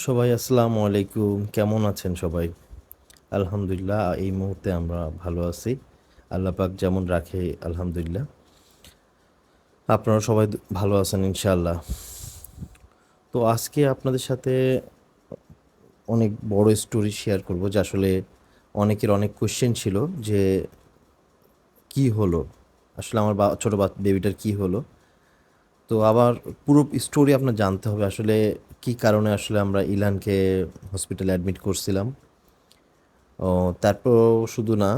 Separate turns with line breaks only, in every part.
সবাই আসসালামু আলাইকুম। কেমন আছেন সবাই? আলহামদুলিল্লাহ, এই মুহূর্তে আমরা ভালো আছি। আল্লাহ পাক যেমন রাখে, আলহামদুলিল্লাহ। আপনারা সবাই ভালো আছেন ইনশাআল্লাহ। তো আজকে আপনাদের সাথে অনেক বড় স্টোরি শেয়ার করব, যে আসলে অনেকের অনেক কোশ্চেন ছিল যে, কি হলো? আসলে আমার ছোটো বেবিটার কি হলো? তো আবার পুরো স্টোরি আপনার জানতে হবে। আসলে কি কারণে আসলে আমরা ইলানকে হসপিটালে অ্যাডমিট করছিলাম? ও, তারপর শুধু না,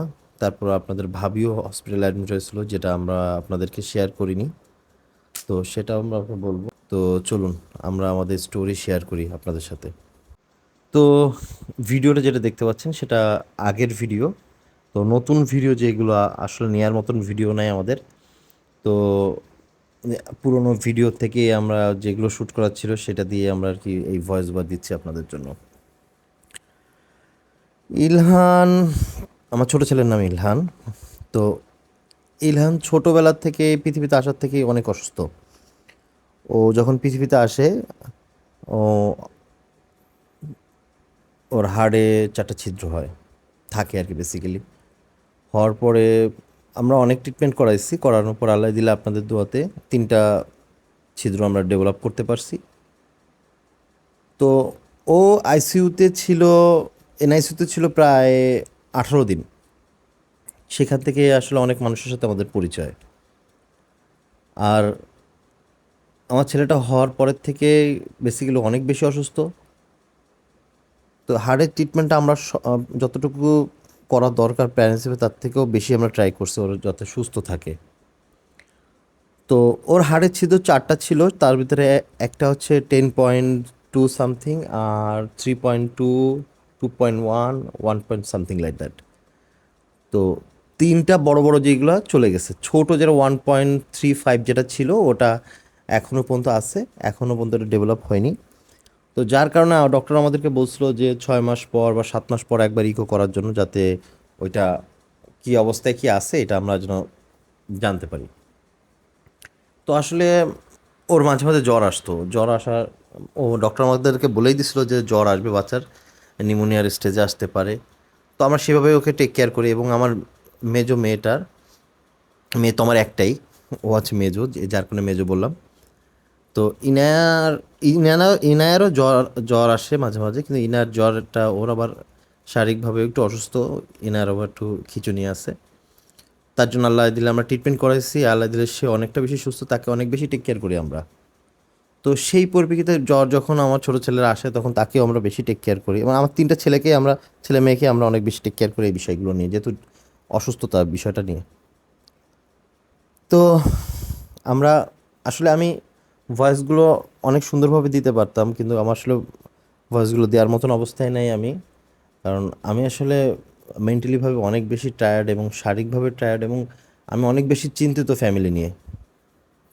তারপর আপনাদের ভাবিও হসপিটালে অ্যাডমিট হয়েছিল, যেটা আমরা আপনাদেরকে শেয়ার করিনি। তো সেটা আমরা বলব। তো চলুন, আমরা আমাদের স্টোরি শেয়ার করি আপনাদের সাথে। তো ভিডিওটা যেটা দেখতে পাচ্ছেন, সেটা আগের ভিডিও। তো নতুন ভিডিও যেগুলো, আসলে নেওয়ার মতন ভিডিও নাই আমাদের। তো পুরোনো ভিডিও থেকে আমরা যেগুলো শ্যুট করার ছিল, সেটা দিয়ে আমরা আর কি এই ভয়েস ওভার দিচ্ছি আপনাদের জন্য। ইলহান, আমার ছোট ছেলের নাম ইলহান। তো ইলহান ছোটোবেলার থেকে পৃথিবীতে আসার থেকে অনেক অসুস্থ। ও যখন পৃথিবীতে আসে, ও ওর হাড়ে চারটা ছিদ্র হয়, থাকে আর কি বেসিক্যালি হওয়ার পরে আমরা অনেক ট্রিটমেন্ট করাইছি, করানোর পর আল্লাহ দিলে আপনাদের দোয়াতে তিনটা ছিদ্র আমরা ডেভেলপ করতে পারছি। তো ও আইসিইউতে ছিল এনআইসিউতে ছিল প্রায় আঠারো দিন। সেখান থেকে আসলে অনেক মানুষের সাথে আমাদের পরিচয়। আর আমার ছেলেটা হওয়ার পরের থেকে বেসিক্যালি অনেক বেশি অসুস্থ। তো হার্টের ট্রিটমেন্টটা আমরা যতটুকু করা দরকার প্যারেন্টস হিসেবে, তার থেকেও বেশি আমরা ট্রাই করছি ওর যাতে সুস্থ থাকে। তো ওর হাড়ের ছিদ্র চারটা ছিল, তার ভিতরে একটা হচ্ছে ten point two something R three point two two point one one point something like that তো তিনটা বড় বড় যেগুলো চলে গেছে। ছোট যেটা ওয়ান পয়েন্ট থ্রি ফাইভ যেটা ছিল, ওটা এখনও পর্যন্ত আছে এখনও পর্যন্ত এটা ডেভেলপ হয়নি। তো যার কারণে ডক্টর আমাদেরকে বলছিল যে ছয় মাস পর বা সাত মাস পর একবার ইকো করার জন্য যাতে ওইটা কি অবস্থায় কি আছে এটা আমরা যেন জানতে পারি। তো আসলে ওর মাঝে মাঝে জ্বর আসতো। জ্বর আসার, ও ডক্টর আমাদেরকে বলেই দিছিল যে জ্বর আসবে বাচ্চার নিউমোনিয়ার স্টেজে আসতে পারে। তো আমরা সেভাবে ওকে টেক কেয়ার করি এবং আমার মেজো মেয়েটার, মেয়ে তো আমার একটাই, ও আছে মেজো যার কারণে মেজো বললাম। তো ইনায়ার ইনানা ইনায়ারও জ্বর জ্বর আসে মাঝে মাঝে, কিন্তু ইনার জ্বরটা ওর আবার শারীরিকভাবে একটু অসুস্থ ইনার আবার একটু খিচুনি আছে। তার জন্য আল্লাহ দিলে আমরা ট্রিটমেন্ট করাইছি, আল্লাহ দিলে সে অনেকটা বেশি সুস্থ, তাকে অনেক বেশি টেক কেয়ার করি আমরা। তো সেই পরিপ্রেক্ষিতে জ্বর যখন আমার ছোটো ছেলেরা আসে, তখন তাকেও আমরা বেশি টেক কেয়ার করি। এবং আমার তিনটা ছেলেকে আমরা, ছেলে মেয়েকে আমরা অনেক বেশি টেক কেয়ার করি এই বিষয়গুলো নিয়ে, যেহেতু অসুস্থতার বিষয়টা নিয়ে। তো আমরা, আসলে আমি ভয়েসগুলো অনেক সুন্দরভাবে দিতে পারতাম, কিন্তু আমার আসলে ভয়েসগুলো দেওয়ার মতন অবস্থায় নাই আমি। কারণ আমি আসলে মেন্টালিভাবে অনেক বেশি টায়ার্ড এবং শারীরিকভাবে টায়ার্ড এবং আমি অনেক বেশি চিন্তিত ফ্যামিলি নিয়ে।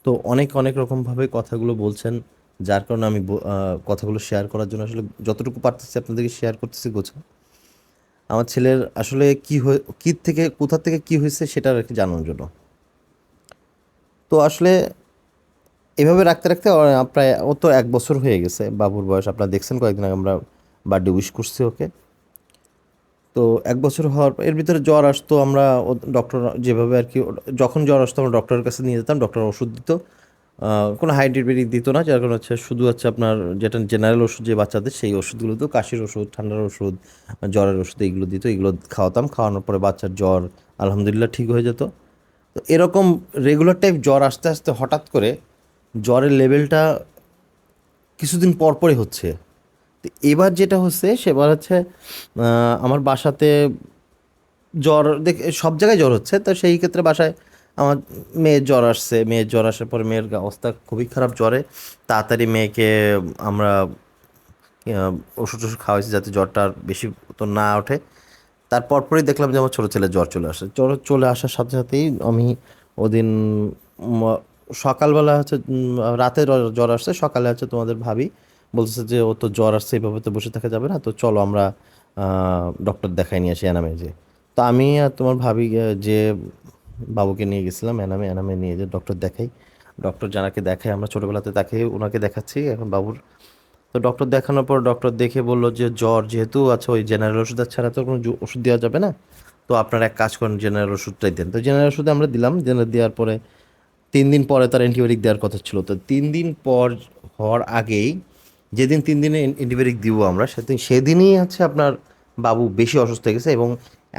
তো অনেক অনেক রকমভাবে কথাগুলো বলছেন, যার কারণে আমি কথাগুলো শেয়ার করার জন্য আসলে যতটুকু পারতেছি আপনাদেরকে শেয়ার করতেছি গোছা। আমার ছেলের আসলে কি হয়ে, কী থেকে, কোথা থেকে কি হয়েছে সেটা আর কি জানানোর জন্য। তো আসলে এভাবে রাখতে রাখতে প্রায় ও তো এক বছর হয়ে গেছে। বাবুর বয়স, আপনারা দেখছেন, কয়েকদিন আগে আমরা বার্থডে উইশ করছি ওকে। তো এক বছর হওয়ার এর ভিতরে জ্বর আসতো, আমরা ডক্টর যেভাবে আর কি যখন জ্বর আসতো, আমরা ডক্টরের কাছে নিয়ে যেতাম ডক্টর ওষুধ দিত। কোনো হাইড্রিবেরিক দিত না, যার কারণে হচ্ছে শুধু হচ্ছে আপনার যেটা জেনারেল ওষুধ যে বাচ্চাদের, সেই ওষুধগুলো দিত। কাশির ওষুধ, ঠান্ডার ওষুধ, জ্বরের ওষুধ, এইগুলো দিত এগুলো খাওয়াতাম। খাওয়ানোর পরে বাচ্চার জ্বর আলহামদুলিল্লাহ ঠিক হয়ে যেত। তো এরকম রেগুলার টাইপ জ্বর আসতে আসতে হঠাৎ করে জ্বরের লেভেলটা কিছুদিন পরপরই হচ্ছে। তো এবার যেটা হচ্ছে, সেবার হচ্ছে আমার বাসাতে জ্বর দেখ, সব জায়গায় জ্বর হচ্ছে। তো সেই ক্ষেত্রে বাসায় আমার মেয়ের জ্বর আসছে। মেয়ের জ্বর আসার পরে মেয়ের অবস্থা খুবই খারাপ জ্বরে। তাড়াতাড়ি মেয়েকে আমরা ওষুধ টষুধ খাওয়াইছি যাতে জ্বরটা আর বেশি তো না ওঠে। তারপর পরই দেখলাম যে আমার ছোটো ছেলের জ্বর চলে আসে। জ্বর চলে আসার সাথে সাথেই আমি ওদিন সকালবেলা হচ্ছে রাতে জ্বর- আসছে, সকালে হচ্ছে তোমাদের ভাবি বলতেছে যে, ও তো জ্বর আসছে এইভাবে তো বসে থাকা যাবে না, তো চলো আমরা ডক্টর দেখাই নিয়ে আসি এনামে যে তো আমি আর তোমার ভাবি যে বাবুকে নিয়ে গেছিলাম এনামে এনামে নিয়ে যে ডক্টর দেখাই। ডক্টর জানাকে দেখাই, আমরা ছোটোবেলাতে তাকে, ওনাকে দেখাচ্ছি, এখন বাবুর। তো ডক্টর দেখানোর পর ডক্টর দেখে বলল যে, জ্বর যেহেতু আছে, ওই জেনারেল ওষুধ ছাড়া তো কোনো ওষুধ দেওয়া যাবে না। তো আপনারা এক কাজ করেন জেনারেল ওষুধটাই দেন। তো জেনারেল ওষুধ আমরা দিলাম জেনারেল দেওয়ার পরে তিন দিন পরে তার অ্যান্টিবায়োটিক দেওয়ার কথা ছিল। তো তিন দিন পর হওয়ার আগেই যেদিন তিন দিনে অ্যান্টিবায়োটিক দিব আমরা, সেদিন সেদিনই হচ্ছে আপনার বাবু বেশি অসুস্থ হয়ে গেছে এবং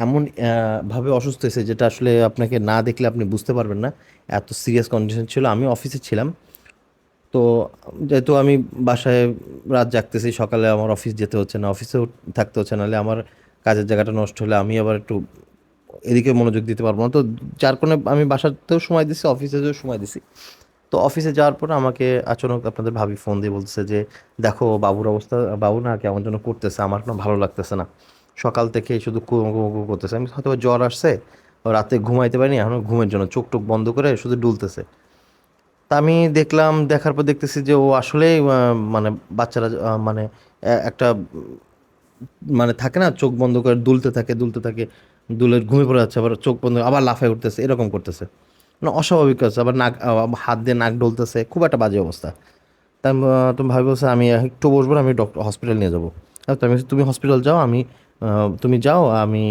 এমন ভাবে অসুস্থ হয়েছে যেটা আসলে আপনাকে না দেখলে আপনি বুঝতে পারবেন না। এত সিরিয়াস কন্ডিশন ছিল, আমি অফিসে ছিলাম। তো যেহেতু আমি বাসায় রাত জাগতেছি, সকালে আমার অফিস যেতে হচ্ছে না অফিসেও থাকতে হচ্ছে নাহলে আমার কাজের জায়গাটা নষ্ট হলে আমি আবার একটু এদিকে মনোযোগ দিতে পারব না। তো যার কারণে আমি বাসাতেও সময় দিছি, অফিসেও সময় দিছি। তো অফিসে যাওয়ার পর আমাকে আচানক আপনাদের ভাবি ফোন দিয়ে বলতেছে যে, দেখো, বাবুর অবস্থা, বাবু না কেমন যেন করতেছে, আমার কোনো ভালো লাগতেছে না। সকাল থেকে শুধু কু কু কু করতেছে। আমি হয়তো জ্বর আসছে রাতে ঘুমাইতে পারিনি, এখন ঘুমের জন্য চোখ টোক বন্ধ করে শুধু ডুলতেছে তা আমি দেখলাম, দেখার পর দেখতেছি যে ও আসলেই মানে বাচ্চারা মানে একটা মানে থাকে না, চোখ বন্ধ করে দুলতে থাকে দুলতে থাকে। দুলে ঘুমিয়ে পড়ে যাচ্ছে আবার চোখ বন্ধ আবার লাফায় উঠতেছে এরকম করতেছে। মানে অস্বাভাবিক কাজ আবার নাক হাত দিয়ে নাক ডলতেছে খুব একটা বাজে অবস্থা। তাই তুমি ভাবি বলছে আমি একটু বসবো আমি ডক্টর হসপিটাল নিয়ে যাব। আহ, তো তুমি হসপিটাল যাও আমি তুমি যাও আমি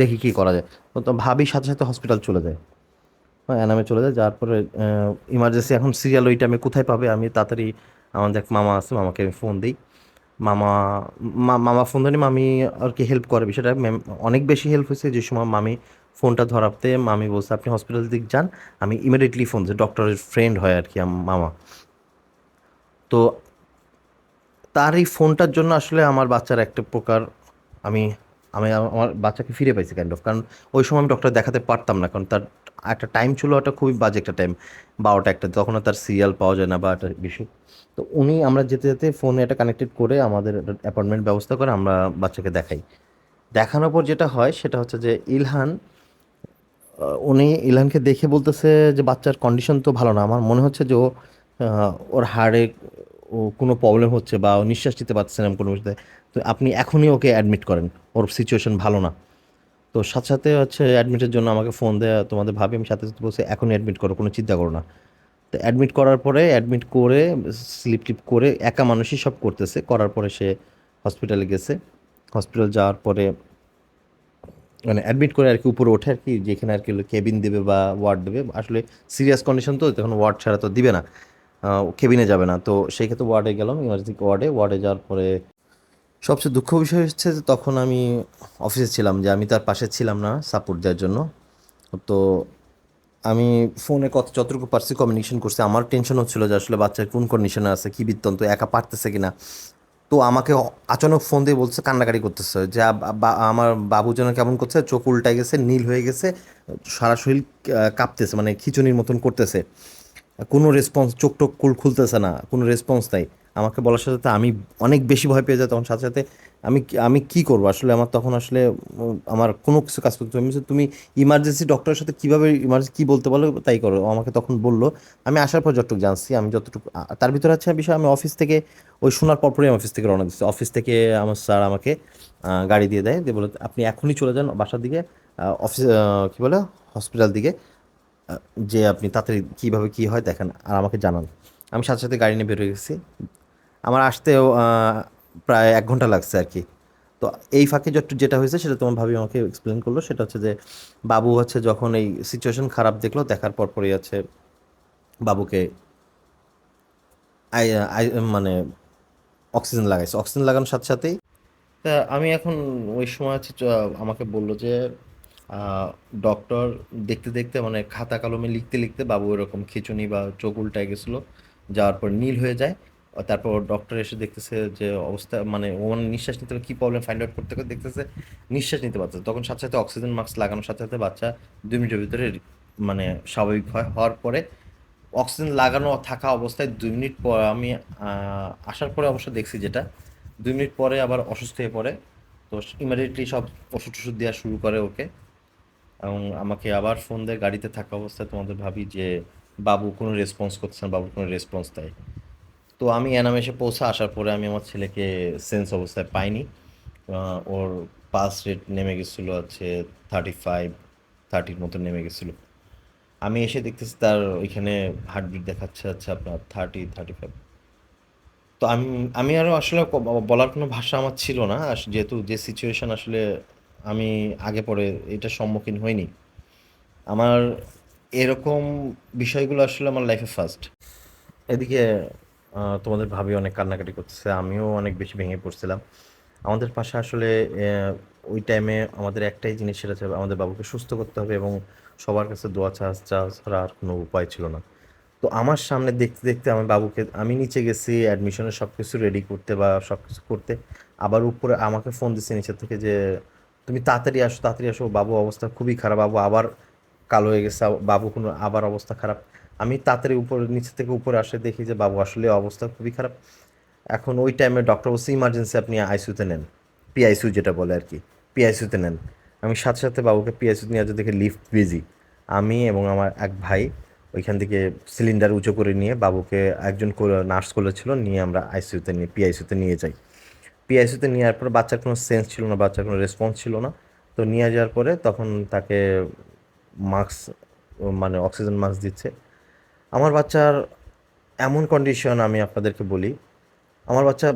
দেখি কী করা যায়। তো ভাবি সাথে সাথে হসপিটাল চলে যায়। হ্যাঁ এনামে চলে যায় যার পরে ইমার্জেন্সি এখন সিরিয়াল ওইটা আমি কোথায় পাবে আমি তাড়াতাড়ি আমাদের এক মামা আছে মামাকে আমি ফোন দিই। মামা মামা ফোন ধরে মামি আর কি হেল্প করে বিষয়টা। অনেক বেশি হেল্প হয়েছে যে সময় মামি ফোনটা ধরাতে, মামি বলছে, আপনি হসপিটাল দিক যান। আমি ইমিডিয়েটলি ফোন যে ডক্টরের ফ্রেন্ড হয় আর কি মামা। তো তার এই ফোনটার জন্য আসলে আমার বাচ্চার একটা প্রকার আমি আমি আমার বাচ্চাকে ফিরে পাইছি কাইন্ড অফ কারণ ওই সময় আমি ডক্টর দেখাতে পারতাম না, কারণ তার একটা টাইম ছিল ওটা খুবই বাজে একটা টাইম বারোটা একটা তখন তার সিরিয়াল পাওয়া যায় না বা একটা বিষয় তো উনি আমরা যেতে যেতে ফোনে এটা কানেক্টেড করে আমাদের অ্যাপয়েন্টমেন্ট ব্যবস্থা করে আমরা বাচ্চাকে দেখাই। দেখানোর পর যেটা হয়, সেটা হচ্ছে যে ইলহান উনি ইলহানকে দেখে বলতেছে যে বাচ্চার কন্ডিশন তো ভালো না। আমার মনে হচ্ছে যে ও ওর হাড়ে ও কোনো প্রবলেম হচ্ছে বা ও নিঃশ্বাস নিতে পারছে না কোনো বিষয়ে। তো আপনি এখনই ওকে অ্যাডমিট করেন, ওর সিচুয়েশন ভালো না। তো সাথে সাথে হচ্ছে অ্যাডমিটের জন্য আমাকে ফোন দেয়া, তোমাদের ভাবি আমি সাথে সাথে বলছি, এখনই অ্যাডমিট করো, কোনো চিন্তা করো না। তো অ্যাডমিট করার পরে অ্যাডমিট করে স্লিপ টিপ করে একা মানুষই সব করতেছে। করার পরে সে হসপিটালে গেছে। হসপিটাল যাওয়ার পরে মানে অ্যাডমিট করে আর কি উপরে ওঠে আর কি, যেখানে আর কি কেবিন দেবে বা ওয়ার্ড দেবে। আসলে সিরিয়াস কন্ডিশন তো, তখন ওয়ার্ড ছাড়া তো দিবে না। কেবিনে যাবে না। তো সেই ক্ষেত্রে ওয়ার্ডে গেলাম ইমার্জেন্সি ওয়ার্ডে ওয়ার্ডে যাওয়ার পরে সবচেয়ে দুঃখ বিষয় হচ্ছে যে তখন আমি অফিসে ছিলাম যে আমি তার পাশে ছিলাম না সাপোর্ট দেওয়ার জন্য। তো আমি ফোনে কত যতটুকু পারছি কমিউনিকেশন করছি। আমার টেনশন হচ্ছিল যে আসলে বাচ্চার কোন কন্ডিশনে আছে, কী বৃত্তান্ত, একা পারতেছে কি না তো আমাকে আচানক ফোন দিয়ে বলছে, কান্নাকাটি করতেছে যে আমার বাবু যেন কেমন করছে, চোখ উল্টায় গেছে, নীল হয়ে গেছে, সারা শরীর কাঁপতেছে মানে খিচুনির মতন করতেছে। কোনো রেসপন্স চোখ টোক কুল খুলতেছে না, কোনো রেসপন্স নাই। আমাকে বলার সাথে সাথে আমি অনেক বেশি ভয় পেয়ে যাই তখন সাথে সাথে আমি আমি কি করব? আসলে আমার তখন আসলে আমার কোনো কিছু কাজ করতে। আমি তুমি ইমার্জেন্সি ডক্টরের সাথে কীভাবে ইমার্জেন্সি কী বলতে বলো তাই করো। আমাকে তখন বলল, আমি আসার পর যতটুকু জানছি, আমি যতটুকু তার ভিতরে আছে বিষয় আমি অফিস থেকে ওই শোনার পরপরই অফিস থেকে রওনা দিচ্ছি। অফিস থেকে আমার স্যার আমাকে গাড়ি দিয়ে দেয়। দিয়ে বলে, আপনি এখনই চলে যান বাসার দিকে অফিস কী বলে? হসপিটাল দিকে। যে আপনি তাড়াতাড়ি কীভাবে কী হয় দেখেন, আর আমাকে জানান। আমি সাথে সাথে গাড়ি নিয়ে বেরোয় গেছি। আমার আসতেও প্রায় এক ঘণ্টা লাগছে আর কি। তো এই ফাঁকে যেটা হয়েছে, সেটা তোমার ভাবি আমাকে এক্সপ্লেন করল। সেটা হচ্ছে যে, বাবু হচ্ছে যখন এই সিচুয়েশন খারাপ দেখল, দেখার পর পরই হচ্ছে বাবুকে মানে অক্সিজেন লাগাইছে। অক্সিজেন লাগানোর সাথে সাথেই, তা আমি এখন ওই সময় হচ্ছে আমাকে বলল যে ডক্টর দেখতে দেখতে মানে খাতা কলমে লিখতে লিখতে বাবু এরকম খিঁচুনি বা চোখ উল্টায় গেছিল যাওয়ার পর নীল হয়ে যায়। তারপর ডক্টর এসে দেখতেছে যে অবস্থা মানে ও মানে নিঃশ্বাস নিতে কী প্রবলেম ফাইন্ড আউট করতে করতে দেখতেছে নিঃশ্বাস নিতে পারতেছে। তখন সাথে সাথে অক্সিজেন মাস্ক লাগানোর সাথে সাথে বাচ্চা দুই মিনিটের ভিতরে মানে স্বাভাবিক হয়, হওয়ার পরে অক্সিজেন লাগানো থাকা অবস্থায় দুই মিনিট পর আমি আসার পরে অবশ্য দেখছি যেটা, দুই মিনিট পরে আবার অসুস্থ হয়ে পড়ে। তো ইমিডিয়েটলি সব ওষুধ টষুধ দেওয়া শুরু করে ওকে। এবং আমাকে আবার ফোন দেয়, গাড়িতে থাকা অবস্থায় তোমাদের ভাবি যে, বাবু কোনো রেসপন্স করছে না বাবুর কোনো রেসপন্স দেয় তো আমি এসে পৌঁছা আসার পরে আমি আমার ছেলেকে সেন্স অবস্থায় পাইনি। ওর পাস রেট নেমে গেছিল হচ্ছে থার্টি ফাইভ থার্টির মতো নেমে গেছিল। আমি এসে দেখতেছি তার ওইখানে হার্টবিট দেখাচ্ছে হচ্ছে আপনার থার্টি থার্টি ফাইভ তো আমি আমি আরও আসলে বলার কোনো ভাষা আমার ছিল না। যেহেতু যে সিচুয়েশান আসলে আমি আগে পরে এটার সম্মুখীন হইনি। আমার এরকম বিষয়গুলো আসলে আমার লাইফে ফার্স্ট এদিকে তোমাদের ভাবি অনেক কান্নাকাটি করতেছে, আমিও অনেক বেশি ভেঙে পড়ছিলাম। আমাদের পাশে আসলে ওই টাইমে আমাদের একটাই জিনিস সেটা হচ্ছে আমাদের বাবুকে সুস্থ করতে হবে এবং সবার কাছে দোয়া চা চা ছাড়া আর কোনো উপায় ছিল না। তো আমার সামনে দেখতে দেখতে আমার বাবুকে, আমি নিচে গেছি অ্যাডমিশনের সব কিছু রেডি করতে বা সব কিছু করতে, আবার উপরে আমাকে ফোন দিচ্ছে নিচে থেকে যে, তুমি তাড়াতাড়ি আসো তাড়াতাড়ি আসো বাবু অবস্থা খুবই খারাপ, বাবু আবার কালো হয়ে গেছে, বাবু কোনো, আবার অবস্থা খারাপ। আমি তাড়াতাড়ি উপরে, নিচে থেকে উপরে আসে দেখি যে বাবু আসলে অবস্থা খুবই খারাপ। এখন ওই টাইমে ডক্টর বলছে ইমার্জেন্সি আপনি আইসিউতে নেন। পিআইসিউ যেটা বলে আর কি পিআইসিউতে নেন। আমি সাথে সাথে বাবুকে পিআইসিউ নিয়ে দেখে লিফট বিজি আমি এবং আমার এক ভাই ওইখান থেকে সিলিন্ডার উঁচু করে নিয়ে বাবুকে একজন নার্স করেছিল, নিয়ে আমরা আইসিউতে নিয়ে পিআইসিউতে নিয়ে যাই। পিআইসিউতে নেওয়ার পর বাচ্চার কোনো সেন্স ছিল না, বাচ্চার কোনো রেসপন্স ছিল না। তো নিয়ে যাওয়ার পরে তখন তাকে মাস্ক মানে অক্সিজেন মাস্ক দিচ্ছে। আমার বাচ্চার এমন কন্ডিশন আমি আপনাদেরকে বলি, আমার বাচ্চা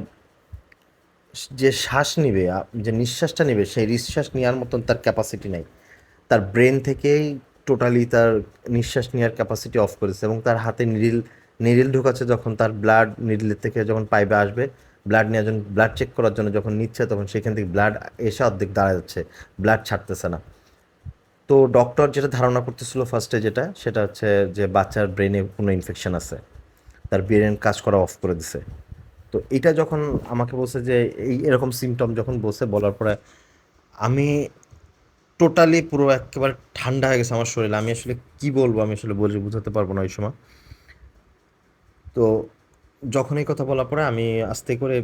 যে শ্বাস নিবে যে নিঃশ্বাসটা নেবে, সেই নিঃশ্বাস নেওয়ার মতন তার ক্যাপাসিটি নাই। তার ব্রেন থেকেই টোটালি তার নিঃশ্বাস নেওয়ার ক্যাপাসিটি অফ করেছে এবং তার হাতে নিডিল নিডিল ঢোকাচ্ছে যখন তার ব্লাড নিডিলের থেকে যখন পাইপে আসবে ব্লাড নেওয়ার জন্য ব্লাড চেক করার জন্য যখন নিচ্ছে তখন সেখান থেকে ব্লাড এসে অর্ধেক দাঁড়া যাচ্ছে ব্লাড ছাড়তেছে না। তো ডক্টর যেটা ধারণা করতেছিল ফার্স্টে যেটা, সেটা হচ্ছে যে বাচ্চার ব্রেনে কোনো ইনফেকশন আছে, তার ব্রেন কাজ করা অফ করে দিছে। তো এটা যখন আমাকে বলছে যে এই এরকম সিমটম যখন বসে বলার পরে আমি টোটালি পুরো একেবারে ঠান্ডা হয়ে গেছে আমার শরীরে। আমি আসলে কি বলব, আমি আসলে বলে বোঝাতে পারব না ওই সময়। তো যখন এই কথা বলার পরে আমি আস্তে করে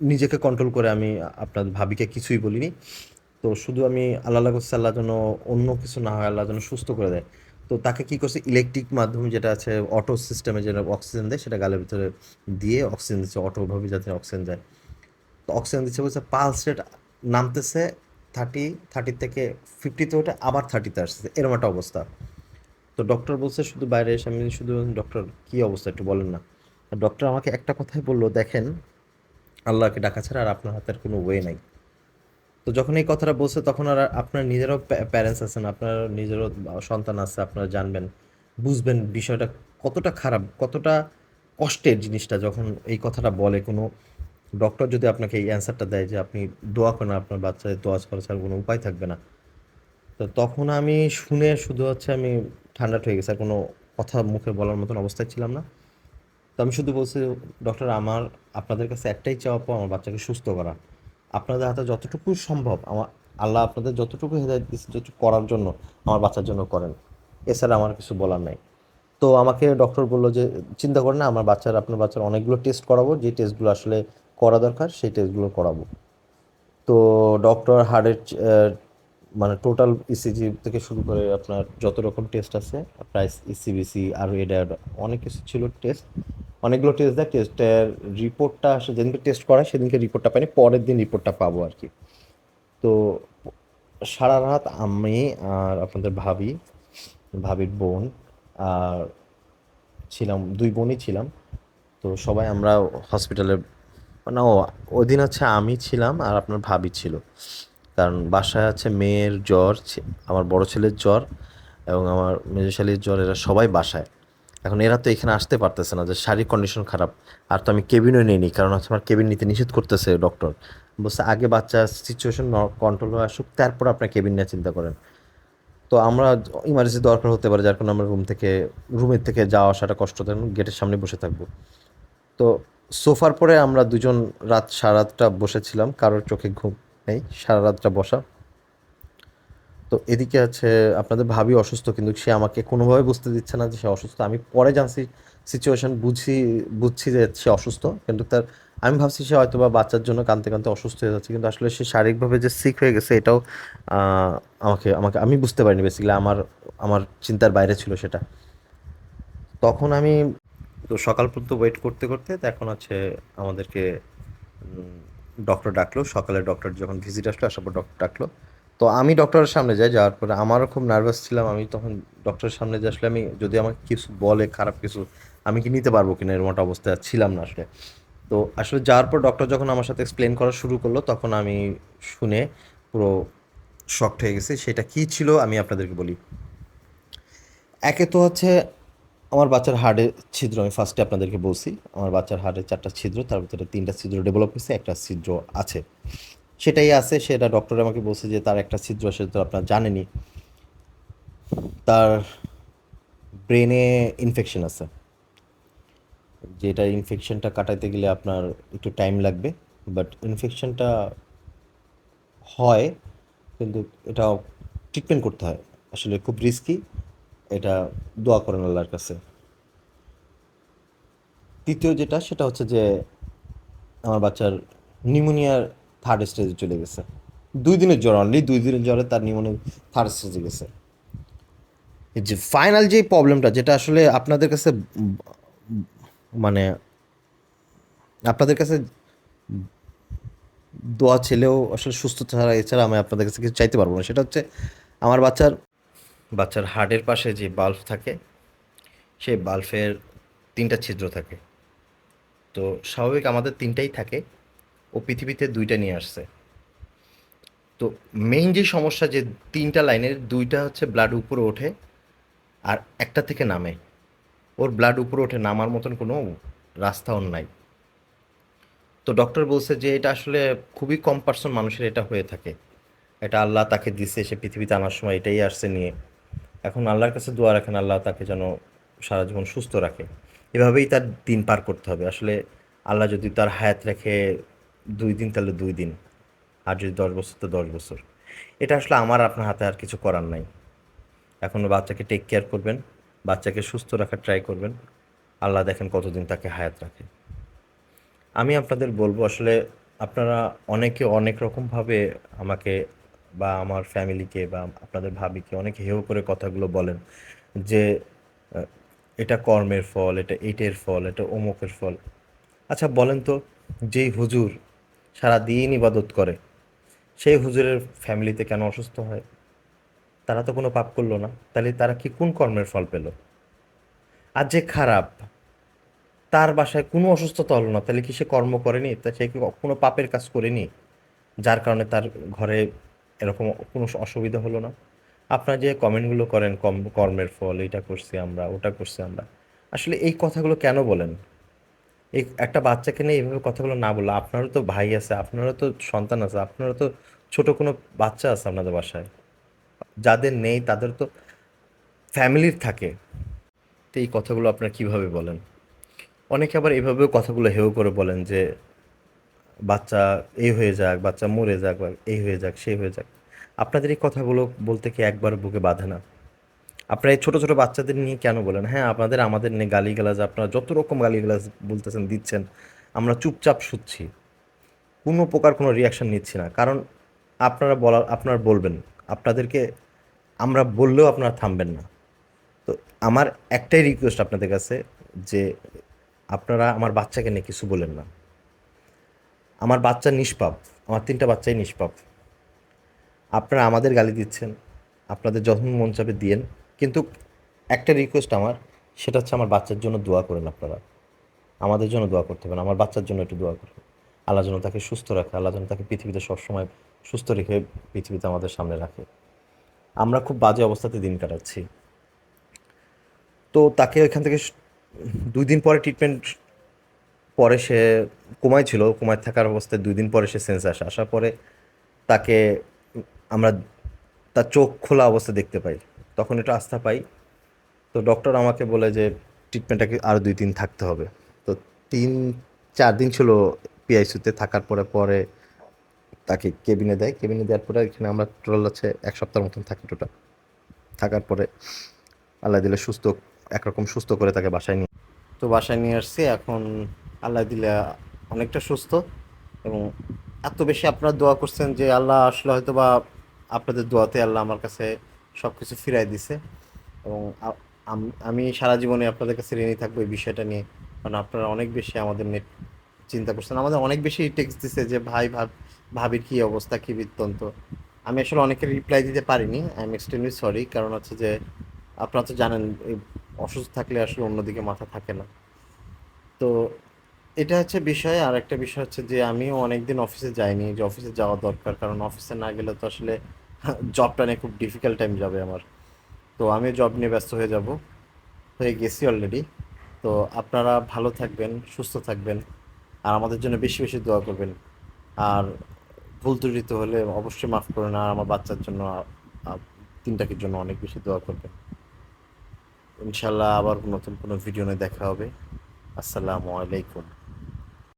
নিজেকে কন্ট্রোল করে আমি আপনার ভাবিকে কিছুই বলিনি। তো শুধু আমি আল্লাহ করছি আল্লাহ যেন অন্য কিছু না হয় আল্লাহ যেন সুস্থ করে দেয়। তো তাকে কি করছে? ইলেকট্রিক মাধ্যমে যেটা আছে অটো সিস্টেমে যেটা অক্সিজেন দেয়, সেটা গালের ভিতরে দিয়ে অক্সিজেন দিচ্ছে অটোভাবে যাতে অক্সিজেন যায়। তো অক্সিজেন দিচ্ছে বলছে পালস রেট নামতেছে থার্টি থার্টি থেকে ফিফটিতে ওঠে, আবার থার্টিতে আসছে এরকম একটা অবস্থা। তো ডক্টর বলছে, শুধু বাইরে এসে আমি শুধু ডক্টর কী অবস্থা একটু বলেন না। ডক্টর আমাকে একটা কথাই বলল, দেখেন, আল্লাহকে ডাকা ছাড়া আর আপনার হাতের কোনো ওয়ে নাই। তো যখন এই কথাটা বলছে, তখন আর আপনার নিজেরও প্যারেন্টস আছেন, আপনার নিজেরও সন্তান আছে, আপনারা জানবেন, বুঝবেন বিষয়টা কতটা খারাপ, কতটা কষ্টের জিনিসটা যখন এই কথাটা বলে। কোনো ডক্টর যদি আপনাকে এই অ্যান্সারটা দেয় যে আপনি দোয়া করেন আপনার বাচ্চাদের দোয়া করা ছাড়া কোনো উপায় থাকবে না। তো তখন আমি শুনে শুধু হচ্ছে আমি ঠান্ডা হয়ে গেছে, আর কোনো কথা মুখে বলার মতন অবস্থায় ছিলাম না। তো আমি শুধু বলছি ডক্টর আমার, আপনাদের কাছে একটাই চাওয়া পাওয়া, আমার বাচ্চাকে সুস্থ করা। আপনাদের হাতে যতটুকু সম্ভব আমার, আল্লাহ আপনাদের যতটুকু হেদায়ত দিচ্ছে যতটুকু করার জন্য আমার বাচ্চার জন্য করেন। এছাড়া আমার কিছু বলার নাই। তো আমাকে ডক্টর বলল যে, চিন্তা করেন না, আমার বাচ্চার, আপনার বাচ্চার অনেকগুলো টেস্ট করাবো, যে টেস্টগুলো আসলে করা দরকার, সেই টেস্টগুলো করাবো। তো ডক্টর হার্টের মানে টোটাল ইসিজি থেকে শুরু করে আপনার যত রকম টেস্ট আছে প্রাইস ইসিবিসি আর এটা অনেক কিছু ছিল টেস্ট অনেকগুলো টেস্ট দেয় টেস্টের রিপোর্টটা আসে যেদিনকে টেস্ট করায়, সেদিনকে রিপোর্টটা পাইনি, পরের দিন রিপোর্টটা পাবো আর কি। তো সারা রাত আমি আর আপনাদের ভাবি, ভাবির বোন আর ছিলাম, দুই বোনই ছিলাম। তো সবাই আমরা হসপিটালে মানে ও ওই দিন হচ্ছে আমি ছিলাম আর আপনার ভাবি ছিল। কারণ বাসায় আছে মেয়ের জ্বর আমার বড় ছেলের জ্বর এবং আমার মেজো শালির জ্বর, এরা সবাই বাসায়। এখন এরা তো এখানে আসতে পারতেছে না, যে শারীরিক কন্ডিশন খারাপ। আর তো আমি কেবিনও নিইনি, কারণ হচ্ছে আমার কেবিন নিতে নিষেধ করতেছে ডক্টর বলছে, আগে বাচ্চা সিচুয়েশন কন্ট্রোল হয়ে আসুক, তারপর আপনার কেবিন নিয়ে চিন্তা করেন। তো আমরা ইমার্জেন্সি দরকার হতে পারে, যার কারণে আমরা রুম থেকে রুমের থেকে যাওয়া আসাটা কষ্ট দেন গেটের সামনে বসে থাকব। তো সোফার পরে আমরা দুজন রাত সারা রাতটা বসেছিলাম, কারোর চোখে ঘুম নেই সারা রাতটা বসা। তো এদিকে আছে, আপনাদের ভাবি অসুস্থ, কিন্তু সে আমাকে কোনোভাবে বুঝতে দিচ্ছে না যে সে অসুস্থ। আমি পরে জানছি সিচুয়েশন বুঝি, বুঝছি যে সে অসুস্থ, কিন্তু তার, আমি ভাবছি সে হয়তো বা বাচ্চার জন্য কাঁদতে কাঁদতে অসুস্থ হয়ে যাচ্ছে, কিন্তু আসলে সে শারীরিকভাবে যে সিক হয়ে গেছে, এটাও আমাকে আমাকে, আমি বুঝতে পারিনি বেসিক্যালি আমার আমার চিন্তার বাইরে ছিল সেটা। তখন আমি, তো সকাল পর্যন্ত ওয়েট করতে করতে এখন হচ্ছে আমাদেরকে ডক্টর ডাকলো, সকালে ডক্টর যখন ভিজিট আসলো, আসার পর ডক্টর ডাকলো। তো আমি ডক্টরের সামনে যাই, যাওয়ার পরে আমারও খুব নার্ভাস ছিলাম। আমি তখন ডক্টরের সামনে যে আসলে আমি যদি আমাকে কিছু বলে, খারাপ কিছু, আমি কি নিতে পারব কিনা এরকম একটা অবস্থায় ছিলাম না আসলে। তো আসলে যাওয়ার পর ডক্টর যখন আমার সাথে এক্সপ্লেন করা শুরু করল, তখন আমি শুনে পুরো শকড হয়ে গেছি, সেটা কী ছিল আমি আপনাদেরকে বলি। একে তো হচ্ছে আমার বাচ্চার হার্টে ছিদ্র, আমি ফার্স্টে আপনাদেরকে বলছি, আমার বাচ্চার হার্টে চারটা ছিদ্র, তার ভিতরে তিনটা ছিদ্র ডেভেলপ হয়েছে, একটা ছিদ্র আছে। সেটাই আছে, সেটা ডক্টর আমাকে বলছে যে তার একটা ছিদ্র আছে, তো আপনার জানেনই। তার ব্রেনে ইনফেকশন আছে। যেটা ইনফেকশনটা কাটাইতে গেলে আপনার একটু টাইম লাগবে বাট ইনফেকশনটা হয়, কিন্তু এটা ট্রিটমেন্ট করতে হয়। আসলে খুব রিস্কি এটা দোয়া করেন আল্লাহর কাছে। তৃতীয় যেটা, সেটা হচ্ছে যে আমার বাচ্চার নিউমোনিয়ার থার্ড স্টেজে চলে গেছে। দুই দিনের জ্বর অনলি দুই দিনের জ্বরে তার নিউমোনিয়া থার্ড স্টেজে গেছে। যে ফাইনাল যে প্রবলেমটা যেটা আসলে আপনাদের কাছে মানে আপনাদের কাছে দোয়া ছেলেও আসলে সুস্থ ছাড়া, এছাড়া আমি আপনাদের কাছে কিছু চাইতে পারব না। সেটা হচ্ছে আমার বাচ্চার বাচ্চার হার্টের পাশে যে বাল্ব থাকে, সেই বাল্বের তিনটা ছিদ্র থাকে। তো স্বাভাবিক আমাদের তিনটাই থাকে। ও পৃথিবীতে দুইটা নিয়ে আসছে। তো মেইন যে সমস্যা যে তিনটা লাইনের দুইটা হচ্ছে ব্লাড উপরে ওঠে আর একটা থেকে নামে। ওর ব্লাড উপরে ওঠে নামার মতন কোনো রাস্তাও নাই। তো ডক্টর বলছে যে এটা আসলে খুবই কম পার্সন মানুষের এটা হয়ে থাকে। এটা আল্লাহ তাকে দিছে, সে পৃথিবীতে আনার সময় এটাই আসছে নিয়ে। এখন আল্লাহর কাছে দোয়া রাখেন, আল্লাহ তাকে যেন সারা জীবন সুস্থ রাখে। এভাবেই তার দিন পার করতে হবে। আসলে আল্লাহ যদি তার হায়াত রাখে দুই দিন তাহলে দুই দিন। আর যদি দশ বছর, তো দশ বছর। এটা আসলে আমার, আপনার হাতে আর কিছু করার নাই। এখন বাচ্চাকে টেক কেয়ার করবেন, বাচ্চাকে সুস্থ রাখার ট্রাই করবেন। আল্লাহ দেখেন কতদিন তাকে হায়াত রাখে। আমি আপনাদের বলব, আসলে আপনারা অনেকে অনেক রকমভাবে আমাকে বা আমার ফ্যামিলিকে বা আপনাদের ভাবিকে অনেক হেয় করে কথাগুলো বলেন যে এটা কর্মের ফল, এটা এইটের ফল, এটা অমুকের ফল। আচ্ছা বলেন তো, যেই হুজুর সারা দিন ইবাদত করে। সেই হুজুরের ফ্যামিলিতে কেন অসুস্থ হয়? তারা তো কোনো পাপ করল না। তাহলে তারা কি কোন কর্মের ফল পেল? আর যে খারাপ, তার বাসায় কোনো অসুস্থতা হলো না। তাহলে কি সে কর্ম করেনি? তা সে কি কোনো পাপের কাজ করেনি? যার কারণে তার ঘরে এরকম কোনো অসুবিধা হলো না? আপনারা যে কমেন্টগুলো করেন কর্মের ফল এটা করছি আমরা, ওটা করছি আমরা। আসলে এই কথাগুলো কেন বলেন? এই একটা বাচ্চাকে নিয়ে এইভাবে কথাগুলো না বললে আপনারও তো ভাই আছে, আপনারও তো সন্তান আছে, আপনারও তো ছোট কোনো বাচ্চা আছে আপনাদের বাসায়। যাদের নেই তাদের তো ফ্যামিলির থাকে। তো এই কথাগুলো আপনারা কীভাবে বলেন? অনেকে আবার এভাবেও কথাগুলো হেও করে বলেন যে, বাচ্চা এই হয়ে যাক, বাচ্চা মরে যাক, বা এই হয়ে যাক সেই হয়ে যাক। আপনাদের এই কথাগুলো বলতে কি একবার বুকে বাঁধে না? আপনারা এই ছোটো ছোটো বাচ্চাদের নিয়ে কেন বলেন? হ্যাঁ আপনাদের, আমাদের নিয়ে গালিগালাজ, আপনারা যত রকম গালিগালাজ বলতেছেন, দিচ্ছেন, আমরা চুপচাপ শুচ্ছি। কোনো প্রকার কোনো রিয়াকশন নিচ্ছি না। কারণ আপনারা বলা, আপনারা বলবেন, আপনাদেরকে আমরা বললেও আপনারা থামবেন না। তো আমার একটাই রিকোয়েস্ট আপনাদের কাছে যে আপনারা আমার বাচ্চাকে নিয়ে কিছু বলেন না। আমার বাচ্চা নিষ্পাপ, আমার তিনটা বাচ্চাই নিষ্পাপ। আপনারা আমাদের গালি দিচ্ছেন, আপনাদের যখন মন চাপে দিয়েন কিন্তু একটা রিকোয়েস্ট আমার, সেটা হচ্ছে আমার বাচ্চার জন্য দোয়া করেন আপনারা। আমাদের জন্য দোয়া করতে হবে আমার বাচ্চার জন্য একটু দোয়া করুন। আল্লাহ যেন তাকে সুস্থ রাখে, আল্লাহ যেন তাকে পৃথিবীতে সবসময় সুস্থ রেখে পৃথিবীতে আমাদের সামনে রাখে। আমরা খুব বাজে অবস্থাতে দিন কাটাচ্ছি। তো তাকে ওইখান থেকে দুই দিন পরে ট্রিটমেন্ট পরে সে কোমায় ছিল, কোমায় থাকার অবস্থায় দুই দিন পরে সে সেন্স আসে। আসার পরে তাকে আমরা, তার চোখ খোলা অবস্থা দেখতে পাই। তখন একটু আস্থা পাই। তো ডক্টর আমাকে বলে যে ট্রিটমেন্টটাকে আরও দুই দিন থাকতে হবে। তো তিন, চার দিন ছিল পিআইসিউতে থাকার পরে পরে তাকে কেবিনে দেয়। কেবিনে দেওয়ার পরে এখানে আমরা টোটাল হচ্ছে এক সপ্তাহের মতন থাকি টোটাল থাকার পরে আল্লাহ দিলে সুস্থ, একরকম সুস্থ করে তাকে বাসায় নিয়ে তো বাসায় নিয়ে আসছি। এখন আল্লাহ দিলে অনেকটা সুস্থ এবং এত বেশি আপনারা দোয়া করছেন যে, আল্লাহ আসলে হয়তো বা আপনাদের দোয়াতে আল্লাহ আমার কাছে সব কিছু ফিরাই দিছে। এবং আমি সারা জীবনে আপনাদের কাছে ঋণী থাকব এই বিষয়টা নিয়ে। কারণ আপনারা অনেক বেশি আমাদের নেট চিন্তা করছেন। আমাদের অনেক বেশি টেক্সট দিছে যে, ভাই, ভাব ভাবির কী অবস্থা? কী বৃত্তান্ত? আমি আসলে অনেকের রিপ্লাই দিতে পারিনি। আই এম এক্সট্রিমলি সরি কারণ হচ্ছে যে, আপনারা তো জানেন অসুস্থ থাকলে আসলে অন্যদিকে মাথা থাকে না। তো এটা হচ্ছে বিষয়। আর একটা বিষয় হচ্ছে যে, আমিও অনেকদিন অফিসে যাইনি। যে অফিসে যাওয়া দরকার। কারণ অফিসে না গেলে তো আসলে জবটা নিয়ে খুব ডিফিকাল্ট টাইম যাবে আমার। তো আমি জব নিয়ে ব্যস্ত হয়ে যাব। হয়ে গেছি অলরেডি তো আপনারা ভালো থাকবেন, সুস্থ থাকবেন। আর আমাদের জন্য বেশি বেশি দোয়া করবেন। আর ভুল ত্রুটিত হলে অবশ্যই মাফ করবেন আর আমার বাচ্চার জন্য তিনটাকের জন্য অনেক বেশি দোয়া করবেন। ইনশাল্লাহ আবার নতুন কোনো ভিডিও নিয়ে দেখা হবে। আসসালামু আলাইকুম।